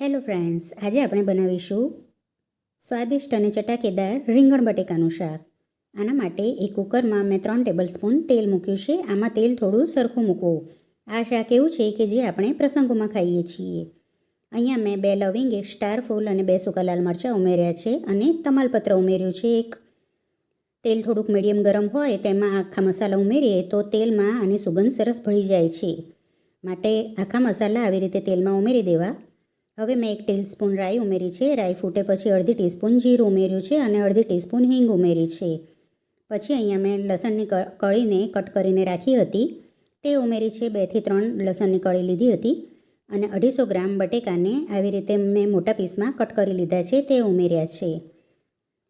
Hello friends આજે આપણે બનાવીશું સ્વાદિષ્ટ અને ચટાકેદાર રીંગણ બટેકાનું શાક. આના માટે એક કુકરમાં મેં ત્રણ ટેબલ સ્પૂન તેલ મૂક્યું છે. આમાં તેલ થોડું સરખું મૂકવું. આ શાક એવું છે કે જે આપણે પ્રસંગોમાં ખાઈએ છીએ. અહીંયા મેં બે લવિંગ, એક સ્ટાર ફૂલ અને બે સૂકા લાલ મરચાં ઉમેર્યા છે અને તમાલપત્ર ઉમેર્યું છે એક. તેલ થોડુંક મીડિયમ ગરમ હોય તેમાં આખા મસાલા ઉમેરીએ તો તેલમાં આની સુગંધ સરસ ભળી જાય છે. માટે આખા મસાલા આવી રીતે તેલમાં ઉમેરી દેવા. હવે મેં એક ટીસ્પૂન રાઈ ઉમેરી છે. રાઈ ફૂટે પછી અડધી ટીસ્પૂન જીરું ઉમેર્યું છે અને અડધી ટીસ્પૂન હિંગ ઉમેરી છે. પછી અહીંયા મેં લસણની કળીને કટ કરીને રાખી હતી. તે ઉમેરી છે બેથી ત્રણ લસણની કળી લીધી હતી અને અઢીસો ગ્રામ બટેકાને આવી રીતે મેં મોટા પીસમાં કટ કરી લીધા છે તે ઉમેર્યા છે.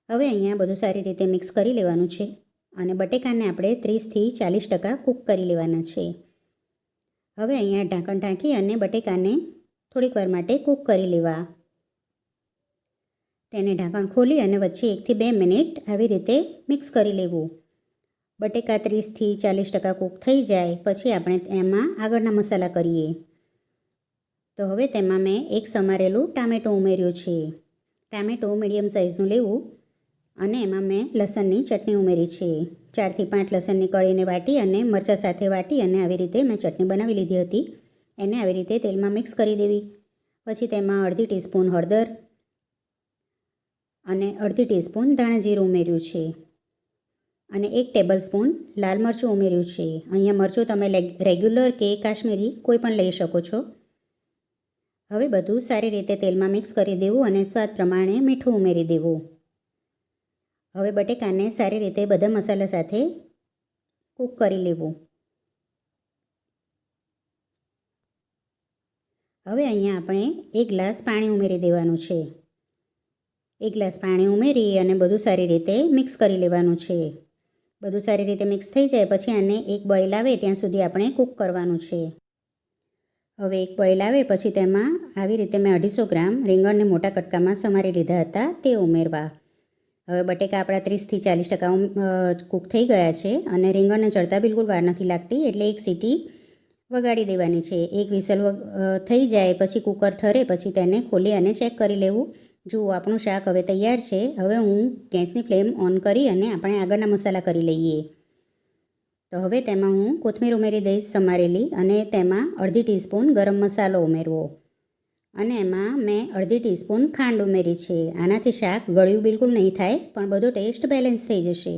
હવે અહીંયા બધું સારી રીતે મિક્સ કરી લેવાનું છે અને બટેકાને આપણે ત્રીસથી ચાલીસ ટકા કૂક કરી લેવાના છે. હવે અહીંયા ઢાંકણ ઢાંકી અને બટેકાને થોડીક વાર માટે કૂક કરી લેવા. તેને ઢાંકણ ખોલી અને વચ્ચે એકથી બે મિનિટ આવી રીતે મિક્સ કરી લેવું. બટેકા ત્રીસથી ચાલીસ ટકા કૂક થઈ જાય, પછી આપણે એમાં આગળના મસાલા કરીએ. તો હવે તેમાં મેં એક સમારેલું ટામેટું ઉમેર્યું છે. ટામેટું મીડિયમ સાઇઝનું લેવું અને એમાં મેં લસણની ચટણી ઉમેરી છે. ચારથી પાંચ લસણની કળીને વાટી અને મરચાં સાથે વાટી અને આવી રીતે મેં ચટણી બનાવી લીધી હતી. એને આવી રીતે તેલમાં મિક્સ કરી દેવી. પછી તેમાં અડધી ટીસ્પૂન હળદર અને અડધી ટીસ્પૂન ધાણાજીરું ઉમેર્યું છે. અને એક ટેબલ સ્પૂન લાલ મરચું ઉમેર્યું છે. અહીંયા મરચું તમે રેગ્યુલર કે કાશ્મીરી કોઈ પણ લઈ શકો છો. હવે બધું સારી રીતે તેલમાં મિક્સ કરી દેવું અને સ્વાદ પ્રમાણે મીઠું ઉમેરી દેવું. હવે બટેકાને સારી રીતે બધા મસાલા સાથે કૂક કરી લેવું. હવે અહીંયા આપણે એક ગ્લાસ પાણી ઉમેરી દેવાનું છે. એક ગ્લાસ પાણી ઉમેરી અને બધું સારી રીતે મિક્સ કરી લેવાનું છે. બધું સારી રીતે મિક્સ થઈ જાય પછી આને એક બોઇલ આવે ત્યાં સુધી આપણે કૂક કરવાનું છે. હવે એક બોઇલ આવે પછી તેમાં આવી રીતે મેં અઢીસો ગ્રામ રીંગણને મોટા કટકામાં સમારી લીધા હતા તે ઉમેરવા. હવે બટેકા આપણા ત્રીસથી ચાલીસ ટકા કૂક થઈ ગયા છે અને રીંગણને ચડતા બિલકુલ વાર નથી લાગતી એટલે એક સીટી વગાડી દેવાની છે. એક વિસલ થઈ જાય, પછી કુકર ઠરે, પછી તેને ખોલી અને ચેક કરી લેવું. જુઓ, આપણું શાક હવે તૈયાર છે. હવે હું ગેસની ફ્લેમ ઓન કરી અને આપણે આગળના મસાલા કરી લઈએ. તો હવે તેમાં હું કોથમીર ઉમેરી દઈશ સમારેલી અને તેમાં અડધી ટીસ્પૂન ગરમ મસાલો ઉમેરવો. અને એમાં મેં અડધી ટીસ્પૂન ખાંડ ઉમેરી છે. આનાથી શાક ગળ્યું બિલકુલ નહીં થાય, પણ બધો ટેસ્ટ બેલેન્સ થઈ જશે.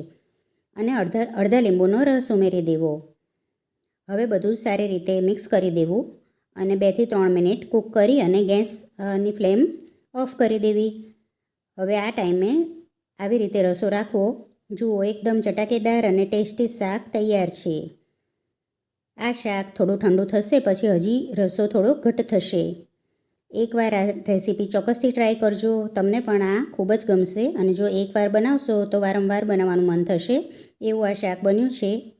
અને અડધા અડધા લીંબુનો રસ ઉમેરી દેવો. હવે બધું સારી રીતે મિક્સ કરી દેવું અને બેથી ત્રણ મિનિટ કૂક કરી અને ગેસની ફ્લેમ ઓફ કરી દેવી. હવે આ ટાઈમે આવી રીતે રસો રાખવો. જુઓ, એકદમ ચટાકેદાર અને ટેસ્ટી શાક તૈયાર છે. આ શાક થોડું ઠંડુ થશે પછી હજી રસો થોડો ઘટ થશે. એકવાર આ રેસીપી ચોક્કસથી ટ્રાય કરજો. તમને પણ આ ખૂબ જ ગમશે અને જો એકવાર બનાવશો તો વારંવાર બનાવવાનું મન થશે. એવું આ શાક બન્યું છે.